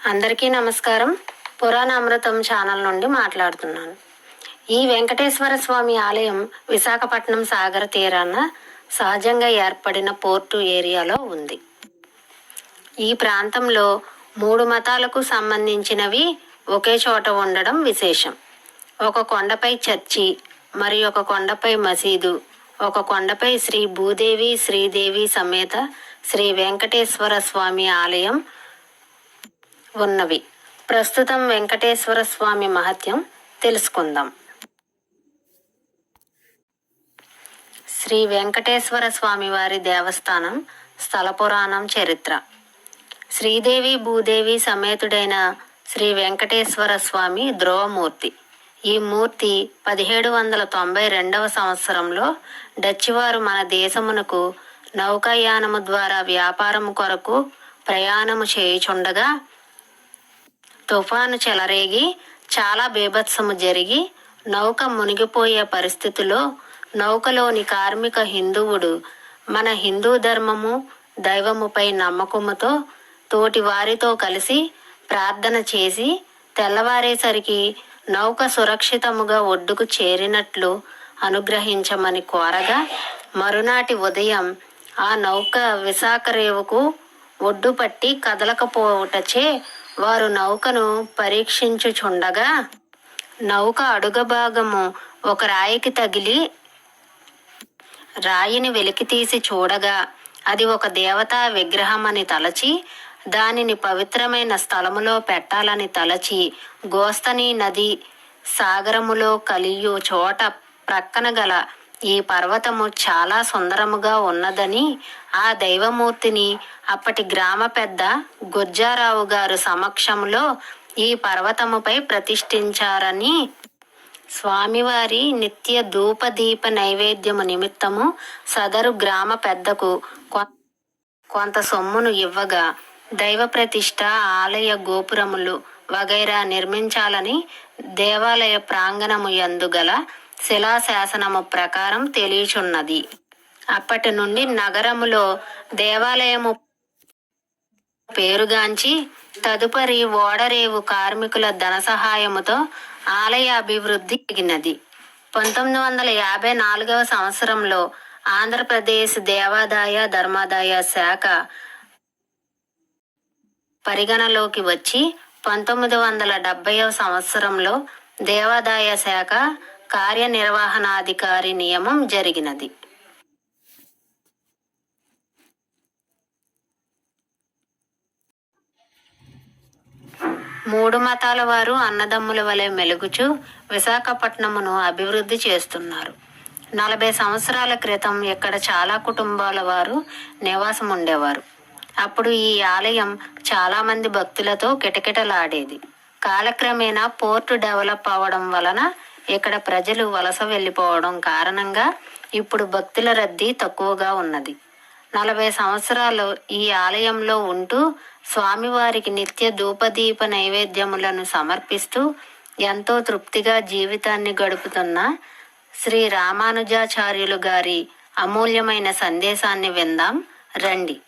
అందరికీ నమస్కారం. పురాణ అమృతం ఛానల్ నుండి మాట్లాడుతున్నాను. ఈ వెంకటేశ్వర స్వామి ఆలయం విశాఖపట్నం సాగర తీరాన సహజంగా ఏర్పడిన పోర్టు ఏరియాలో ఉంది. ఈ ప్రాంతంలో మూడు మతాలకు సంబంధించినవి ఒకే చోట ఉండడం విశేషం. ఒక కొండపై చర్చి మరి ఒక కొండపై మసీదు ఒక కొండపై శ్రీ భూదేవి శ్రీదేవి సమేత శ్రీ వెంకటేశ్వర స్వామి ఆలయం ఉన్నవి. ప్రస్తుతం వెంకటేశ్వర స్వామి మహత్యం తెలుసుకుందాం. శ్రీ వెంకటేశ్వర స్వామి వారి దేవస్థానం స్థల పురాణం చరిత్ర. శ్రీదేవి భూదేవి సమేతుడైన శ్రీ వెంకటేశ్వర స్వామి ధ్రువమూర్తి. ఈ మూర్తి పదిహేడు వందల తొంభై రెండవ సంవత్సరంలో డచ్చివారు మన దేశమునకు నౌకాయానము ద్వారా వ్యాపారము కొరకు ప్రయాణము చేయుచుండగా తుఫాను చెలరేగి చాలా బీభత్సము జరిగి నౌక మునిగిపోయే పరిస్థితిలో నౌకలోని కార్మిక హిందువుడు మన హిందూ ధర్మము దైవముపై నమ్మకముతో తోటి వారితో కలిసి ప్రార్థన చేసి తెల్లవారేసరికి నౌక సురక్షితముగా ఒడ్డుకు చేరినట్లు అనుగ్రహించమని కోరగా మరునాటి ఉదయం ఆ నౌక విశాఖ రేవుకు ఒడ్డు పట్టి కదలకపోవుటచే వారు నౌకను పరీక్షించుచుండగా నౌక అడుగ భాగము ఒక రాయికి తగిలి రాయిని వెలికితీసి చూడగా అది ఒక దేవతా విగ్రహమని తలచి దానిని పవిత్రమైన స్థలములో పెట్టాలని తలచి గోస్తని నది సాగరములో కలియు చోట ప్రక్కన గల ఈ పర్వతము చాలా సుందరముగా ఉన్నదని ఆ దైవమూర్తిని అప్పటి గ్రామ పెద్ద గుజ్జారావు గారు సమక్షంలో ఈ పర్వతముపై ప్రతిష్ఠించారని స్వామివారి నిత్య ధూపదీప నైవేద్యము నిమిత్తము సదరు గ్రామ పెద్దకు కొ- కొంత సొమ్మును ఇవ్వగా దైవ ప్రతిష్ట ఆలయ గోపురములు వగైరా నిర్మించాలని దేవాలయ ప్రాంగణము యందు గల శిలాశాసనము ప్రకారం తెలియచున్నది. అప్పటి నుండి నగరములో దేవాలయము పేరుగాంచి తదుపరి ఓడరేవు కార్మికుల ధన సహాయముతో ఆలయ అభివృద్ధి జరిగినది. పంతొమ్మిది వందల యాభై నాలుగవ సంవత్సరంలో ఆంధ్రప్రదేశ్ దేవాదాయ ధర్మాదాయ శాఖ పరిగణలోకి వచ్చి పంతొమ్మిది వందల డెబ్బైవ సంవత్సరంలో దేవాదాయ శాఖ కార్యనిర్వహణాధికారి నియమం జరిగినది. మూడు మతాల వారు అన్నదమ్ముల వలె మెలుగుచు విశాఖపట్నమును అభివృద్ధి చేస్తున్నారు. నలభై సంవత్సరాల క్రితం ఇక్కడ చాలా కుటుంబాల వారు నివాసం ఉండేవారు అప్పుడు ఈ ఆలయం చాలా మంది భక్తులతో కిటకిటలాడేది. కాలక్రమేణా పోర్టు డెవలప్ అవ్వడం వలన ఇక్కడ ప్రజలు వలస వెళ్ళిపోవడం కారణంగా ఇప్పుడు భక్తుల రద్దీ తక్కువగా ఉన్నది. నలభై సంవత్సరాలు ఈ ఆలయంలో ఉంటూ స్వామివారికి నిత్య ధూపదీప నైవేద్యములను సమర్పిస్తూ ఎంతో తృప్తిగా జీవితాన్ని గడుపుతున్న శ్రీ రామానుజాచార్యులు గారి అమూల్యమైన సందేశాన్ని విందాం. రండి.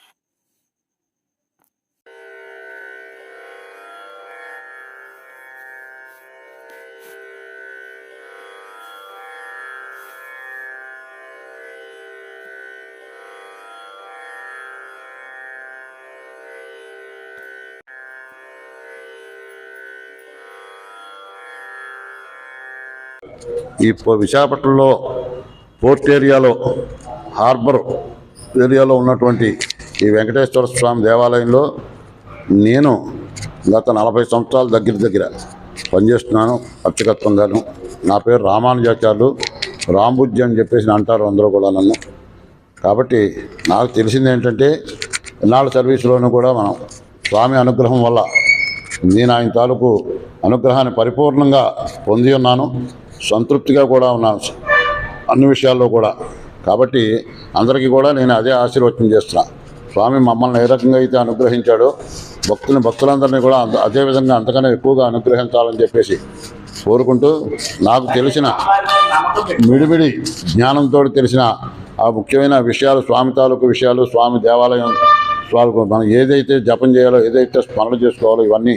ఈ విశాఖపట్నంలో పోర్ట్ ఏరియాలో హార్బర్ ఏరియాలో ఉన్నటువంటి ఈ వెంకటేశ్వర స్వామి దేవాలయంలో నేను గత నలభై సంవత్సరాల దగ్గర దగ్గర పనిచేస్తున్నాను అర్చకత్వంగాను నా పేరు రామానుజాచార్యులు. రాంబుజ్జి అని చెప్పేసి అంటారు అందరూ కూడా నన్ను. కాబట్టి నాకు తెలిసింది ఏంటంటే ఇన్నాళ్ళ సర్వీసులోనూ కూడా మనం స్వామి అనుగ్రహం వల్ల నేను ఆయన తాలూకు అనుగ్రహాన్ని పరిపూర్ణంగా పొంది ఉన్నాను. సంతృప్తిగా కూడా ఉన్నాను అన్ని విషయాల్లో కూడా. కాబట్టి అందరికీ కూడా నేను అదే ఆశీర్వచనం చేస్తున్నా. స్వామి మమ్మల్ని ఏ రకంగా అయితే అనుగ్రహించాడో భక్తుని భక్తులందరినీ కూడా అంత- అదే విధంగా అంతకన్నా ఎక్కువగా అనుగ్రహించాలని చెప్పేసి కోరుకుంటూ నాకు తెలిసిన మిడిమిడి జ్ఞానంతో తెలిసిన ఆ ముఖ్యమైన విషయాలు స్వామి తాలూకు విషయాలు స్వామి దేవాలయం వాళ్ళకు మనం ఏదైతే జపం చేయాలో ఏదైతే స్మరణ చేసుకోవాలో ఇవన్నీ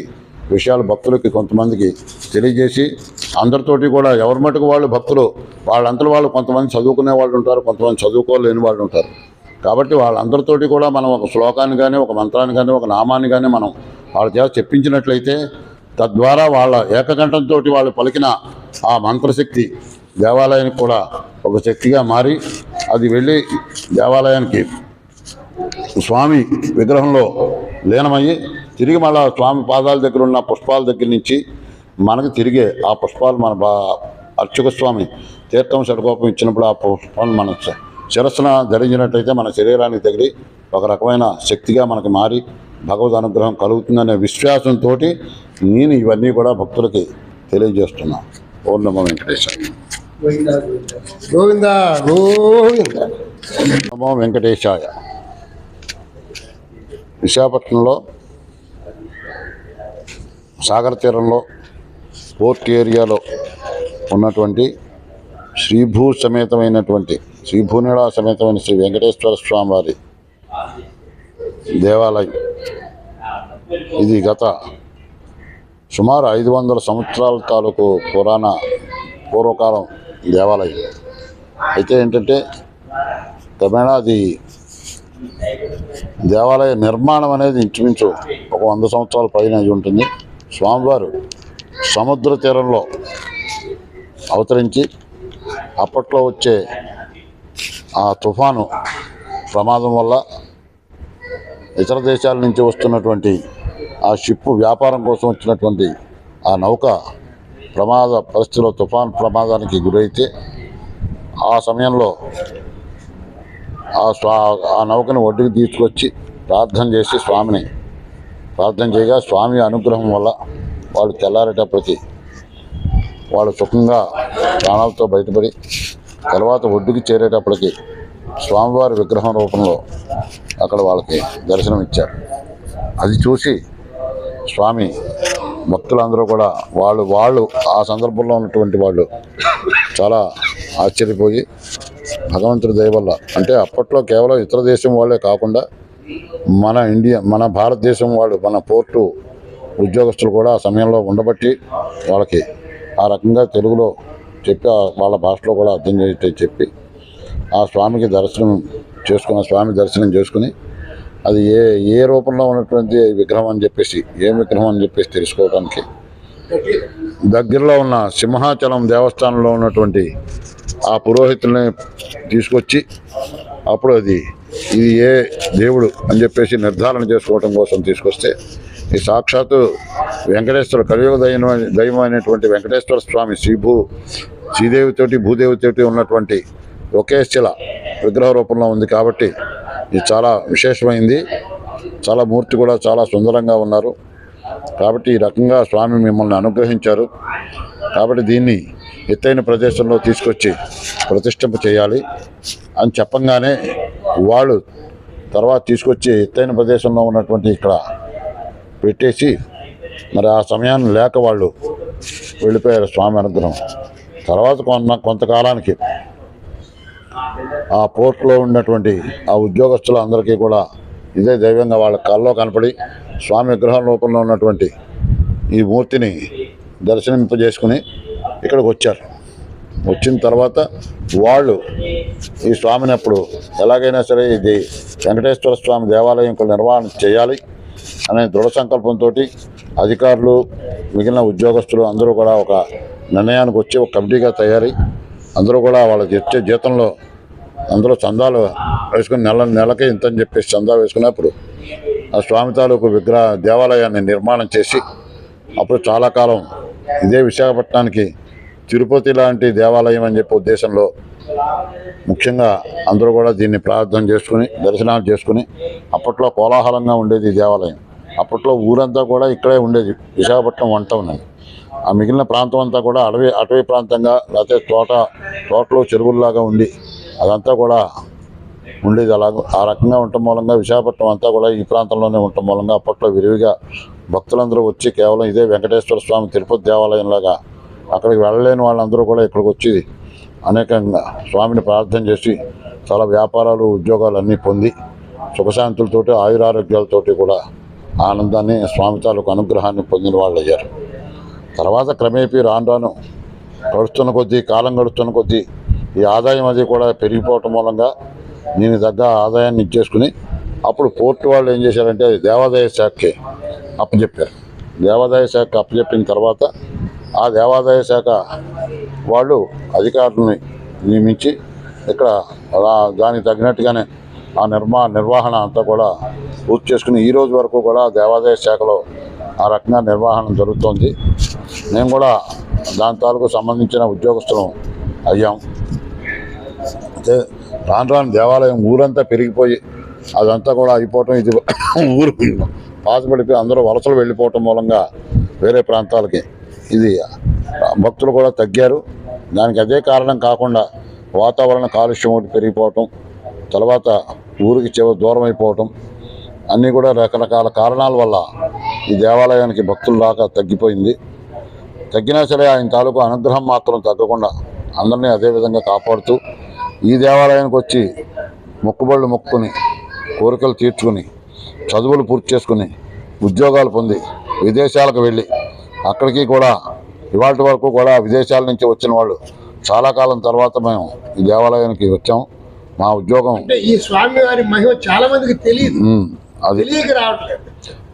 విషయాలు భక్తులకి కొంతమందికి తెలియజేసి అందరితోటి కూడా ఎవరి మటుకు వాళ్ళు భక్తులు వాళ్ళంతలో వాళ్ళు కొంతమంది చదువుకునే వాళ్ళు ఉంటారు కొంతమంది చదువుకోలేని వాళ్ళు ఉంటారు. కాబట్టి వాళ్ళందరితోటి కూడా మనం ఒక శ్లోకాన్ని కానీ ఒక మంత్రాన్ని కానీ ఒక నామాన్ని కానీ మనం వాళ్ళ చేత చెప్పించినట్లయితే తద్వారా వాళ్ళ ఏకకంఠంతో వాళ్ళు పలికిన ఆ మంత్రశక్తి దేవాలయానికి కూడా ఒక శక్తిగా మారి అది వెళ్ళి దేవాలయానికి స్వామి విగ్రహంలో లీనమయ్యి తిరిగి మళ్ళా స్వామి పాదాల దగ్గర ఉన్న పుష్పాల దగ్గర నుంచి మనకు తిరిగే ఆ పుష్పాలు మన బా అర్చక స్వామి తీర్థం షడకోపం ఇచ్చినప్పుడు ఆ పుష్పాలు మన శిరస్సున ధరించినట్టయితే మన శరీరానికి తగిలి ఒక రకమైన శక్తిగా మనకి మారి భగవద్ అనుగ్రహం కలుగుతుందనే విశ్వాసంతో నేను ఇవన్నీ కూడా భక్తులకి తెలియజేస్తున్నాను ఓం నమో వెంకటేశ్వర గోవింద గోవింద. నమో వెంకటేశాయ. విశాఖపట్నంలో సాగర తీరంలో పోర్ట్ ఏరియాలో ఉన్నటువంటి శ్రీభూ సమేతమైనటువంటి శ్రీభూనిళా సమేతమైన శ్రీ వెంకటేశ్వర స్వామి వారి దేవాలయం. ఇది గత సుమారు ఐదు వందల సంవత్సరాల తాలూకు పురాణ పూర్వకాలం దేవాలయం. అయితే ఏంటంటే క్రమేణా అది దేవాలయ నిర్మాణం అనేది ఇంచుమించు ఒక వంద సంవత్సరాల పైన ఉంటుంది. స్వామివారు సముద్ర తీరంలో అవతరించి అప్పట్లో వచ్చే ఆ తుఫాను ప్రమాదం వల్ల ఇతర దేశాల నుంచి వస్తున్నటువంటి ఆ షిప్పు వ్యాపారం కోసం వచ్చినటువంటి ఆ నౌక ప్రమాద పరిస్థితిలో తుఫాన్ ప్రమాదానికి గురైతే ఆ సమయంలో ఆ స్వా ఆ నౌకను ఒడ్డుకు తీసుకొచ్చి ప్రార్థన చేసి స్వామిని ప్రార్థన చేయగా స్వామి అనుగ్రహం వల్ల వాళ్ళు తెల్లారేటప్పటికి వాళ్ళు సుఖంగా ప్రాణాలతో బయటపడి తర్వాత ఒడ్డుకి చేరేటప్పటికి స్వామివారి విగ్రహం రూపంలో అక్కడ వాళ్ళకి దర్శనం ఇచ్చారు. అది చూసి స్వామి భక్తులందరూ కూడా వాళ్ళు వాళ్ళు ఆ సందర్భంలో ఉన్నటువంటి వాళ్ళు చాలా ఆశ్చర్యపోయి భగవంతుడి దయ వల్ల అంటే అప్పట్లో కేవలం ఇతర దేశం వాళ్ళే కాకుండా మన ఇండియా మన భారతదేశం వాళ్ళు మన పోర్టు ఉద్యోగస్తులు కూడా ఆ సమయంలో ఉండబట్టి వాళ్ళకి ఆ రకంగా తెలుగులో చెప్పి వాళ్ళ భాషలో కూడా అర్థం చేస్తే చెప్పి ఆ స్వామికి దర్శనం చేసుకున్న స్వామి దర్శనం చేసుకుని అది ఏ ఏ రూపంలో ఉన్నటువంటి విగ్రహం అని చెప్పేసి ఏం విగ్రహం అని చెప్పేసి తెలుసుకోవడానికి దగ్గరలో ఉన్న సింహాచలం దేవస్థానంలో ఉన్నటువంటి ఆ పురోహితుల్ని తీసుకొచ్చి అప్పుడు అది ఇది ఏ దేవుడు అని చెప్పేసి నిర్ధారణ చేసుకోవటం కోసం తీసుకొస్తే ఈ సాక్షాత్తు వెంకటేశ్వర కలియుగ దైవం దైవం అనేటువంటి వెంకటేశ్వర స్వామి శ్రీభూ శ్రీదేవితోటి భూదేవితోటి ఉన్నటువంటి ఒకే శిల విగ్రహ రూపంలో ఉంది కాబట్టి ఇది చాలా విశేషమైంది. చాలా మూర్తి కూడా చాలా సుందరంగా ఉన్నారు. కాబట్టి ఈ రకంగా స్వామి మిమ్మల్ని అనుగ్రహించారు. కాబట్టి దీన్ని ఎత్తైన ప్రదేశంలో తీసుకొచ్చి ప్రతిష్ఠింప చేయాలి అని చెప్పంగానే వాళ్ళు తర్వాత తీసుకొచ్చి ఎత్తైన ప్రదేశంలో ఉన్నటువంటి ఇక్కడ పెట్టేసి మరి ఆ సమయాన్ని లేక వాళ్ళు వెళ్ళిపోయారు స్వామి అనుగ్రహం. తర్వాత కొన్న కొంతకాలానికి ఆ పోర్ట్లో ఉన్నటువంటి ఆ ఉద్యోగస్తులు అందరికీ కూడా ఇదే దైవంగా వాళ్ళ కళ్ళలో కనపడి స్వామి విగ్రహం రూపంలో ఉన్నటువంటి ఈ మూర్తిని దర్శనింపజేసుకుని ఇక్కడికి వచ్చారు. వచ్చిన తర్వాత వాళ్ళు ఈ స్వామిని అప్పుడు ఎలాగైనా సరే ఇది వెంకటేశ్వర స్వామి దేవాలయం ఇక్కడ నిర్వహణ చేయాలి అనే దృఢ సంకల్పంతో అధికారులు మిగిలిన ఉద్యోగస్తులు అందరూ కూడా ఒక నిర్ణయానికి వచ్చి ఒక కమిటీగా తయారై అందరూ కూడా వాళ్ళకి ఇచ్చే జీతంలో అందరూ చందాలు వేసుకుని నెల నెలకి ఇంత అని చెప్పేసి చందా వేసుకున్నప్పుడు ఆ స్వామి తాలూకు విగ్రహ దేవాలయాన్ని నిర్మాణం చేసి అప్పుడు చాలా కాలం ఇదే విశాఖపట్నానికి తిరుపతి లాంటి దేవాలయం అని చెప్పే ఉద్దేశంలో ముఖ్యంగా అందరూ కూడా దీన్ని ప్రార్థన చేసుకుని దర్శనాలు చేసుకుని అప్పట్లో కోలాహలంగా ఉండేది దేవాలయం. అప్పట్లో ఊరంతా కూడా ఇక్కడే ఉండేది. విశాఖపట్నం వంట ఉన్నది. ఆ మిగిలిన ప్రాంతం అంతా కూడా అడవి అటవీ ప్రాంతంగా లేకపోతే తోట తోటలు చెరువుల్లాగా ఉండి అదంతా కూడా ఉండేది. అలాగ ఆ రకంగా ఉండటం మూలంగా విశాఖపట్నం అంతా కూడా ఈ ప్రాంతంలోనే ఉండటం మూలంగా అప్పట్లో విరివిగా భక్తులందరూ వచ్చి కేవలం ఇదే వెంకటేశ్వర స్వామి తిరుపతి దేవాలయంలాగా అక్కడికి వెళ్ళలేని వాళ్ళందరూ కూడా ఇక్కడికి వచ్చి అనేకంగా స్వామిని ప్రార్థన చేసి చాలా వ్యాపారాలు ఉద్యోగాలు అన్నీ పొంది సుఖశాంతులతోటి ఆయురారోగ్యాలతోటి కూడా ఆనందాన్ని స్వామి తాలూకు అనుగ్రహాన్ని పొందిన వాళ్ళు అయ్యారు తర్వాత క్రమేపీ రాను రాను గడుస్తున్న కొద్దీ కాలం గడుస్తున్న కొద్దీ ఈ ఆదాయం అది కూడా పెరిగిపోవటం మూలంగా దీని తగ్గ ఆదాయాన్ని ఇచ్చేసుకుని అప్పుడు పోర్టు వాళ్ళు ఏం చేశారంటే అది దేవాదాయ శాఖకి అప్పచెప్పారు. దేవాదాయ శాఖ అప్పచెప్పిన తర్వాత ఆ దేవాదాయ శాఖ వాళ్ళు అధికారులని నియమించి ఇక్కడ దానికి తగినట్టుగానే ఆ నిర్మా నిర్వహణ అంతా కూడా పూర్తి చేసుకుని ఈ రోజు వరకు కూడా దేవాదాయ శాఖలో ఆ రకంగా నిర్వహణ జరుగుతోంది. మేము కూడా దాని తాలూకు సంబంధించిన ఉద్యోగస్తులం అయ్యాం. అయితే రాను రాను దేవాలయం ఊరంతా పెరిగిపోయి అదంతా కూడా అయిపోవటం ఇది ఊరు పాతపడిపోయి అందరూ వలసలు వెళ్ళిపోవటం మూలంగా వేరే ప్రాంతాలకి ఇది భక్తులు కూడా తగ్గారు. దానికి అదే కారణం కాకుండా వాతావరణ కాలుష్యం ఒకటి పెరిగిపోవటం తర్వాత ఊరికి చివరి దూరం అయిపోవటం అన్నీ కూడా రకరకాల కారణాల వల్ల ఈ దేవాలయానికి భక్తులు రాక తగ్గిపోయింది. తగ్గినా సరే ఆయన తాలూకు అనుగ్రహం మాత్రం తగ్గకుండా అందరినీ అదే విధంగా కాపాడుతూ ఈ దేవాలయానికి వచ్చి మొక్కుబళ్ళు మొక్కుని కోరికలు తీర్చుకుని చదువులు పూర్తి చేసుకుని ఉద్యోగాలు పొంది విదేశాలకు వెళ్ళి అక్కడికి కూడా ఇవాళ వరకు కూడా విదేశాల నుంచి వచ్చిన వాళ్ళు చాలా కాలం తర్వాత మేము ఈ దేవాలయానికి వచ్చాము మా ఉద్యోగం ఈ స్వామి వారి మహిమ చాలా మందికి తెలియదు. అది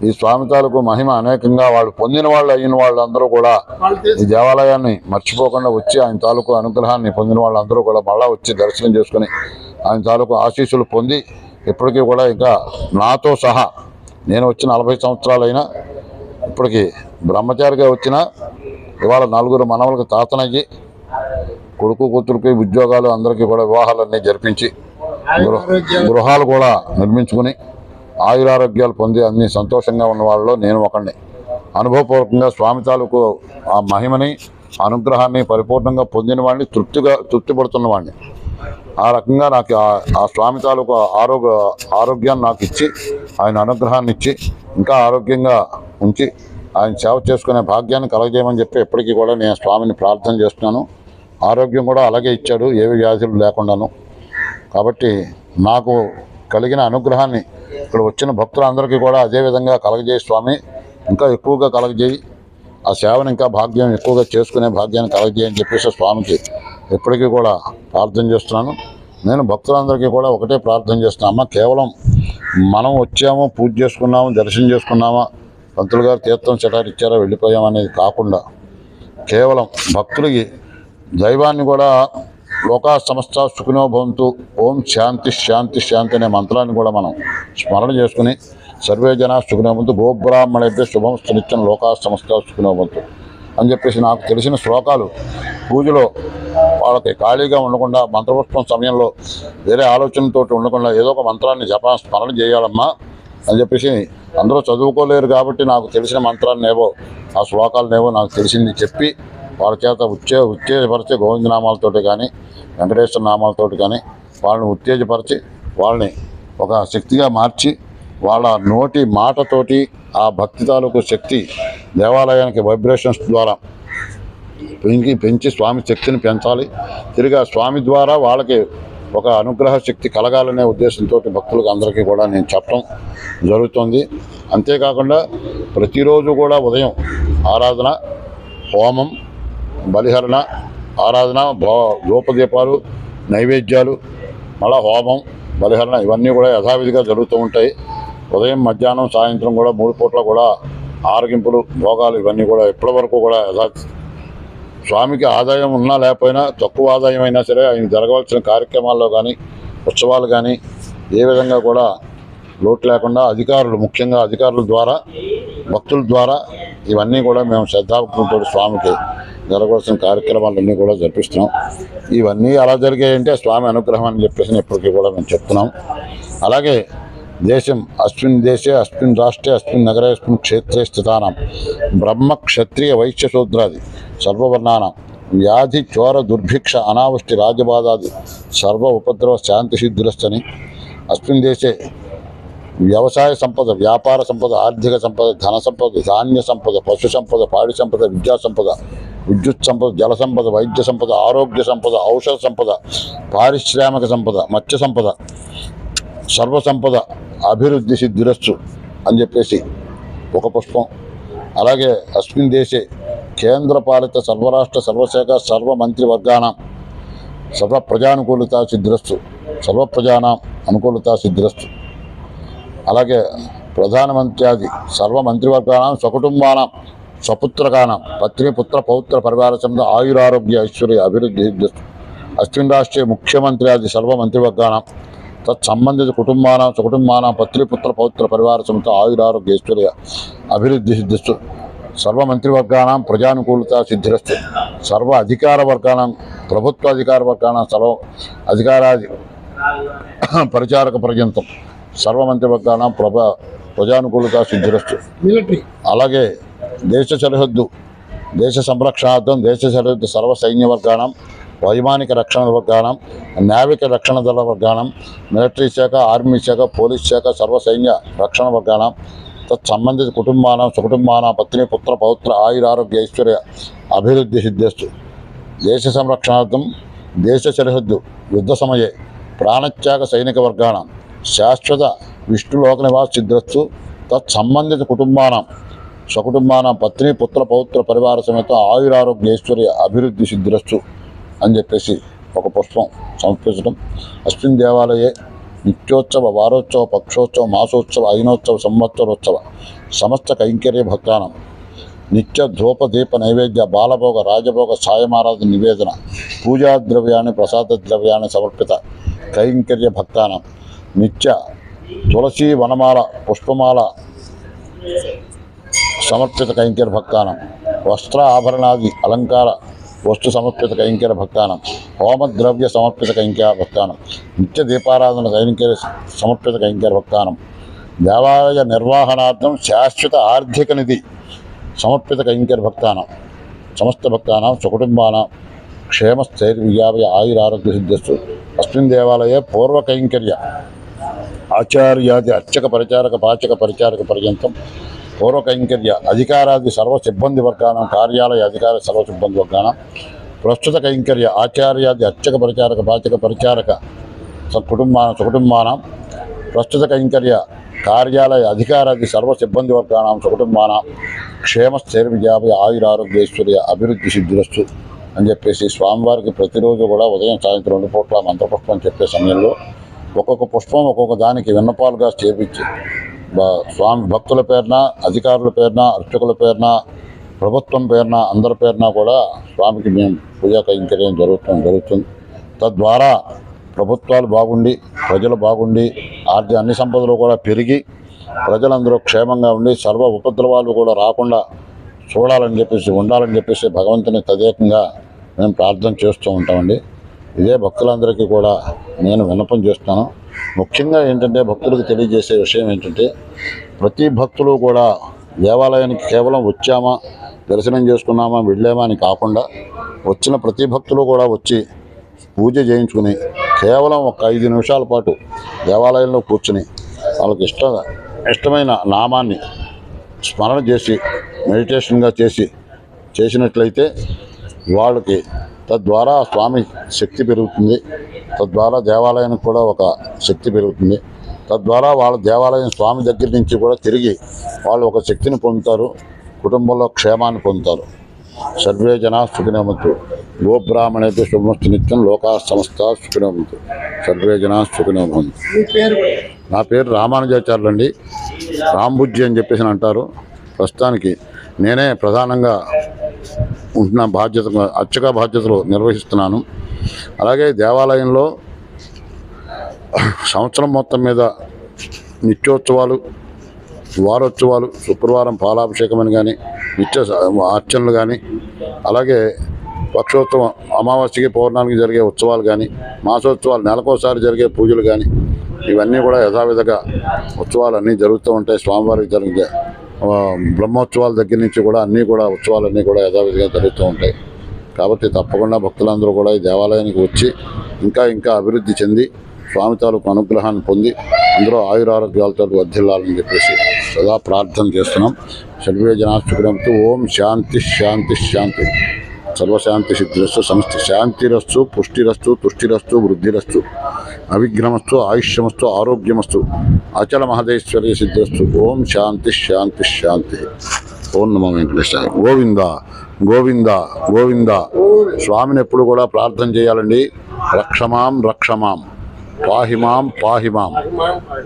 ఈ స్వామి తాలూకు మహిమ అనేకంగా వాళ్ళు పొందిన వాళ్ళు అయిన వాళ్ళందరూ కూడా ఈ దేవాలయాన్ని మర్చిపోకుండా వచ్చి ఆయన తాలూకు అనుగ్రహాన్ని పొందిన వాళ్ళందరూ కూడా మళ్ళా వచ్చి దర్శనం చేసుకుని ఆయన తాలూకు ఆశీస్సులు పొంది ఇప్పటికీ కూడా ఇంకా నాతో సహా నేను వచ్చి నలభై సంవత్సరాలైనా ఇప్పటికి బ్రహ్మచారిగా వచ్చిన ఇవాళ నలుగురు మనవలకు తాతనయ్యి కొడుకు కూతురికి ఉద్యోగాలు అందరికీ కూడా వివాహాలన్నీ జరిపించి గృహాలు కూడా నిర్మించుకుని ఆయురారోగ్యాలు పొంది అన్ని సంతోషంగా ఉన్న వాళ్ళలో నేను ఒకడిని అనుభవపూర్వకంగా స్వామి తాలూకు ఆ మహిమని అనుగ్రహాన్ని పరిపూర్ణంగా పొందిన వాడిని తృప్తిగా తృప్తిపడుతున్న వాడిని ఆ రకంగా నాకు ఆ స్వామి తాలూకు ఆరోగ్య ఆరోగ్యాన్ని నాకు ఇచ్చి ఆయన అనుగ్రహాన్ని ఇచ్చి ఇంకా ఆరోగ్యంగా ఉంచి ఆయన సేవ చేసుకునే భాగ్యాన్ని కలగజేయమని చెప్పి ఎప్పటికీ కూడా నేను స్వామిని ప్రార్థన చేస్తున్నాను. ఆరోగ్యం కూడా అలాగే ఇచ్చాడు ఏవి వ్యాధులు లేకుండాను. కాబట్టి నాకు కలిగిన అనుగ్రహాన్ని ఇక్కడ వచ్చిన భక్తులందరికీ కూడా అదే విధంగా కలగజేయి స్వామి. ఇంకా ఎక్కువగా కలగజేయి. ఆ సేవను ఇంకా భాగ్యం ఎక్కువగా చేసుకునే భాగ్యాన్ని కలగజేయని చెప్పేసి స్వామికి ఎప్పటికీ కూడా ప్రార్థన చేస్తున్నాను. నేను భక్తులందరికీ కూడా ఒకటే ప్రార్థన చేస్తున్నాను అమ్మ కేవలం మనం వచ్చాము పూజ చేసుకున్నాము దర్శనం చేసుకున్నామా పంతులు గారు తీర్థం చటారు ఇచ్చారా వెళ్ళిపోయాం అనేది కాకుండా కేవలం భక్తులకి దైవాన్ని కూడా లోకా సమస్త సుఖినో భవంతు ఓం శాంతి శాంతి శాంతి అనే మంత్రాన్ని కూడా మనం స్మరణ చేసుకుని సర్వే జన సుఖినో భవంతు గోబ్రాహ్మణైతే శుభం నిత్యం లోకా సమస్త సుఖినో భవంతు అని చెప్పేసి నాకు తెలిసిన శ్లోకాలు పూజలో వాళ్ళకి ఖాళీగా ఉండకుండా మంత్రపుష్పం సమయంలో వేరే ఆలోచనతో ఉండకుండా ఏదో ఒక మంత్రాన్ని జపా స్మరణ చేయాలమ్మా అని చెప్పేసి అందరూ చదువుకోలేరు కాబట్టి నాకు తెలిసిన మంత్రాన్ని ఆ శ్లోకాలనేవో నాకు తెలిసింది చెప్పి వాళ్ళ చేత ఉత్తే ఉత్తేజపరిచే గోవిందనామాలతోటి కానీ వెంకటేశ్వర నామాలతోటి కానీ వాళ్ళని ఉత్తేజపరిచి వాళ్ళని ఒక శక్తిగా మార్చి వాళ్ళ నోటి మాటతోటి ఆ భక్తి తాలూకు శక్తి దేవాలయానికి వైబ్రేషన్స్ ద్వారా పెంచి పెంచి స్వామి శక్తిని పెంచాలి. తిరిగి ఆ స్వామి ద్వారా వాళ్ళకి ఒక అనుగ్రహ శక్తి కలగాలనే ఉద్దేశంతో భక్తులకు అందరికీ కూడా నేను చెప్పడం జరుగుతుంది. అంతేకాకుండా ప్రతిరోజు కూడా ఉదయం ఆరాధన హోమం బలిహరణ ఆరాధన ధూపదీపాలు నైవేద్యాలు మళ్ళా హోమం బలిహరణ ఇవన్నీ కూడా యథావిధిగా జరుగుతూ ఉంటాయి. ఉదయం మధ్యాహ్నం సాయంత్రం కూడా మూడు పూట్ల కూడా ఆరగింపులు భోగాలు ఇవన్నీ కూడా ఇప్పటి వరకు కూడా యథా స్వామికి ఆదాయం ఉన్నా లేకపోయినా తక్కువ ఆదాయం అయినా సరే ఆయన జరగవలసిన కార్యక్రమాల్లో కానీ ఉత్సవాలు కానీ ఏ విధంగా కూడా లోటు లేకుండా అధికారులు ముఖ్యంగా అధికారుల ద్వారా భక్తుల ద్వారా ఇవన్నీ కూడా మేము శ్రద్ధాభక్తులతో స్వామికి జరగవలసిన కార్యక్రమాలన్నీ కూడా జరిపిస్తున్నాం. ఇవన్నీ ఎలా జరిగాయంటే స్వామి అనుగ్రహం అని చెప్పేసి ఇప్పటికీ కూడా మేము చెప్తున్నాం. అలాగే దేశం అస్మిన్ దేశే అస్మిన్ రాష్ట్రే అస్మిన్ నగరే అస్మిన్ క్షేత్రే స్థితానం. బ్రహ్మ క్షత్రియ వైశ్య శూద్రాది సర్వవర్ణానం వ్యాధి చోర దుర్భిక్ష అనావృష్టి రాజబాధాది సర్వ ఉపద్రవ శాంతి సిద్ధులస్తని అస్మిన్ దేశే వ్యవసాయ సంపద వ్యాపార సంపద ఆర్థిక సంపద ధన సంపద ధాన్య సంపద పశు సంపద పాడి సంపద విద్యా సంపద విద్యుత్ సంపద జల సంపద వైద్య సంపద ఆరోగ్య సంపద ఔషధ సంపద పారిశ్రామిక సంపద మత్స్య సంపద సర్వ సంపద అభివృద్ధి సిద్ధిరస్సు అని చెప్పేసి ఒక పుష్పం. అలాగే అస్మిన్ దేశే కేంద్రపాలిత సర్వరాష్ట్ర సర్వశాఖ సర్వ మంత్రివర్గాణం సర్వ ప్రజానుకూలత సిద్ధిరస్సు సర్వ ప్రజానాం అనుకూలత సిద్ధిరస్సు అలాగే ప్రధానమంత్ర్యాది సర్వ మంత్రివర్గానం స్వకుటుంబానం స్వపుత్రకానం పత్ని పుత్ర పౌత్ర పరివార సమేత ఆయురారోగ్య ఐశ్వర్య అభివృద్ధి సిద్ధిరస్తు అస్మిన్ రాష్ట్రే ముఖ్యమంత్ర్యాది సర్వ మంత్రివర్గానం తత్సంబంధిత కుటుంబానం స్వకుటుంబానం పత్ని పుత్ర పౌత్ర పరివార సమేత ఆయురారోగ్య ఐశ్వర్య అభివృద్ధి సిద్ధిస్తు. సర్వ మంత్రివర్గానం ప్రజానుకూలత సిద్ధిరస్తు. సర్వ అధికార వర్గానం ప్రభుత్వ అధికార వర్గానం సర్వ అధికారాది పరిచారక పర్యంతం. సర్వమంత్రివర్గానం ప్రభ ప్రజానుకూలత సిద్ధిరస్తు. అలాగే దేశ సరిహద్దు దేశ సంరక్షణార్థం దేశ సరిహద్దు సర్వ సైన్య వర్గానం వైమానిక రక్షణ వర్గానం నావిక రక్షణ దళ వర్గానం మిలిటరీ శాఖ ఆర్మీ శాఖ పోలీస్ శాఖ సర్వసైన్య రక్షణ వర్గానం తత్సంబంధిత కుటుంబాన సుకుటుంబానం పత్ని పుత్ర పౌత్ర ఆయురారోగ్య ఐశ్వర్య అభివృద్ధి సిద్ధిస్తు. దేశ సంరక్షణార్థం దేశ సరిహద్దు యుద్ధ సమయే ప్రాణత్యాగ సైనిక వర్గానం శాశ్వత విష్ణులోక నివాస సిద్ధిస్తు. తత్సంబంధిత కుటుంబానం స్వకుటుంబానం పత్ని పుత్ర పౌత్ర పరివార సమేత ఆయురారోగ్య ఐశ్వర్య అభివృద్ధి సిద్ధిరస్తు అని చెప్పేసి ఒక పుష్పం సమర్పించడం. అస్మిన్ దేవాలయే నిత్యోత్సవ వారోత్సవ పక్షోత్సవ మాసోత్సవ అయినోత్సవ సంవత్సరోత్సవ సమస్త కైంకర్య భక్తానం. నిత్య ధూప దీప నైవేద్య బాలభోగ రాజభోగ సాయమారాధ నివేదన పూజా ద్రవ్యాన్ని ప్రసాద ద్రవ్యాన్ని సమర్పిత కైంకర్య భక్తానం. నిత్య తులసి వనమాల పుష్పమాల సమర్పిత కైంకర్య భక్తానం. వస్త్ర ఆభరణాది అలంకార వస్తు సమర్పిత కైంకర్య భక్తానం హోమద్రవ్య సమర్పిత కైంకర్య భక్తానం నిత్య దీపారాధన కైంకర్య సమర్పిత కైంకర్య భక్తానం దేవాలయ నిర్వహణార్థం శాశ్వత ఆర్థిక నిధి సమర్పిత కైంకర్య భక్తానం సమస్త భక్తానం సుకుటుంబానం క్షేమస్థైర్యాభయ ఆయురారోగ్య సిద్ధిస్తు అస్మిన్ దేవాలయ పూర్వ కైంకర్య ఆచార్యాది అర్చక పరిచారక పాచక పరిచారక పర్యంతం పూర్వకైంకర్య అధికారాది సర్వ సిబ్బంది వర్గానం కార్యాలయ అధికార సర్వ సిబ్బంది వర్గానం ప్రస్తుత కైంకర్య ఆచార్యాది అర్చక పరిచారక పాచక పరిచారక సకుటుంబాన సుకుటుంబానం ప్రస్తుత కైంకర్య కార్యాలయ అధికారాది సర్వ సిబ్బంది వర్గానం సుకుటుంబానం క్షేమ స్థైర్య ఆయుర ఆయురారోగ్యేశ్వర్య అభివృద్ధి సిద్ధిరస్తు అని చెప్పేసి స్వామివారికి ప్రతిరోజు కూడా ఉదయం సాయంత్రం రెండు పూట్ల మంత్రపుష్పం చెప్పే సమయంలో ఒక్కొక్క పుష్పం ఒక్కొక్క దానికి విన్నపాలుగా చేపించి స్వామి భక్తుల పేరున అధికారుల పేరున అర్చకుల పేరున ప్రభుత్వం పేరున అందరి పేరున కూడా స్వామికి మేము పూజా కైంకర్యం జరుగుతుంది జరుగుతుంది. తద్వారా ప్రభుత్వాలు బాగుండి ప్రజలు బాగుండి ఆర్థిక అన్ని సంపదలు కూడా పెరిగి ప్రజలందరూ క్షేమంగా ఉండి సర్వ ఉపద్రవాలు కూడా రాకుండా చూడాలని చెప్పేసి ఉండాలని చెప్పేసి భగవంతుని తదేకంగా మేము ప్రార్థన చేస్తూ ఉంటామండి. ఇదే భక్తులందరికీ కూడా నేను విన్నపం చేస్తాను ముఖ్యంగా ఏంటంటే భక్తులకు తెలియజేసే విషయం ఏంటంటే ప్రతి భక్తులు కూడా దేవాలయానికి కేవలం వచ్చామా దర్శనం చేసుకున్నామా వెళ్ళామా అని కాకుండా వచ్చిన ప్రతి భక్తులు కూడా వచ్చి పూజ చేయించుకుని కేవలం ఒక ఐదు నిమిషాల పాటు దేవాలయంలో కూర్చుని వాళ్ళకి ఇష్ట ఇష్టమైన నామాన్ని స్మరణ చేసి మెడిటేషన్గా చేసి చేసినట్లయితే వాళ్ళకి తద్వారా స్వామి శక్తి పెరుగుతుంది. తద్వారా దేవాలయానికి కూడా ఒక శక్తి పెరుగుతుంది. తద్వారా వాళ్ళ దేవాలయం స్వామి దగ్గర నుంచి కూడా తిరిగి వాళ్ళు ఒక శక్తిని పొందుతారు కుటుంబంలో క్షేమాన్ని పొందుతారు. సర్వే జన సుఖినోమంతు. గోబ్రాహ్మణేపి శుభమస్తు నిత్యం లోకా సంస్థ సుఖినోమంతు. సర్వే జన పేరు నా పేరు రామానుజాచార్యులు అండి రాంబుజ్జి అని చెప్పేసి అంటారు. ప్రస్తుతానికి నేనే ప్రధానంగా ఉంటున్న బాధ్యత అర్చక బాధ్యతలు నిర్వహిస్తున్నాను. అలాగే దేవాలయంలో సంవత్సరం మొత్తం మీద నిత్యోత్సవాలు వారోత్సవాలు శుక్రవారం పాలాభిషేకం అని కానీ నిత్య అర్చనలు కానీ అలాగే పక్షోత్సవం అమావాస్యకి పౌర్ణానికి జరిగే ఉత్సవాలు కానీ మాసోత్సవాలు నెలకోసారి జరిగే పూజలు కానీ ఇవన్నీ కూడా యథావిధిగా ఉత్సవాలు అన్నీ జరుగుతూ ఉంటాయి. స్వామివారికి జరిగే బ్రహ్మోత్సవాల దగ్గర నుంచి కూడా అన్నీ కూడా ఉత్సవాలన్నీ కూడా యథావిధిగా జరుగుతూ ఉంటాయి. కాబట్టి తప్పకుండా భక్తులందరూ కూడా ఈ దేవాలయానికి వచ్చి ఇంకా ఇంకా అభివృద్ధి చెంది స్వామి తాలూకు అనుగ్రహాన్ని పొంది అందరూ ఆయురారోగ్యాలతో వర్ధిల్లాలని చెప్పేసి సదా ప్రార్థన చేస్తున్నాం. సర్వే జనాస్తుడంతో ఓం శాంతి శాంతి శాంతి. సర్వశాంతి సిద్ధిరస్సు సమస్త శాంతిరస్తు పుష్టిరస్సు తుష్టిరస్సు వృద్ధిరస్తు అవిఘ్నమస్తు ఆయుష్యమస్తు ఆరోగ్యమస్తు అచల మహదేశ్వర్య సిద్ధిరస్సు ఓం శాంతి శాంతి శాంతి. ఓం నమో వెంకటేశ్వర గోవింద గోవింద గోవింద. స్వామిని ఎప్పుడు కూడా ప్రార్థన చేయాలండి. రక్షమాం రక్షమాం. పాహిమాం పాహిమాం.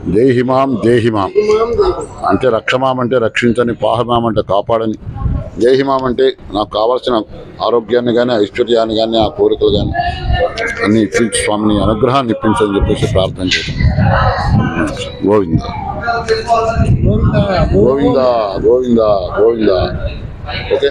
దేహిమాం దేహిమాం. అంటే రక్షమాం అంటే రక్షించని పాహమాం అంటే కాపాడని. దేహిమాం అంటే నాకు కావాల్సిన ఆరోగ్యాన్ని కానీ ఐశ్వర్యాన్ని కానీ ఆ కోరికలు కానీ అన్ని ఇప్పించి స్వామిని అనుగ్రహాన్ని ఇప్పించని చెప్పేసి ప్రార్థన చేస్తాను గోవింద గోవిందా, గోవింద గోవింద గోవింద. ఓకే.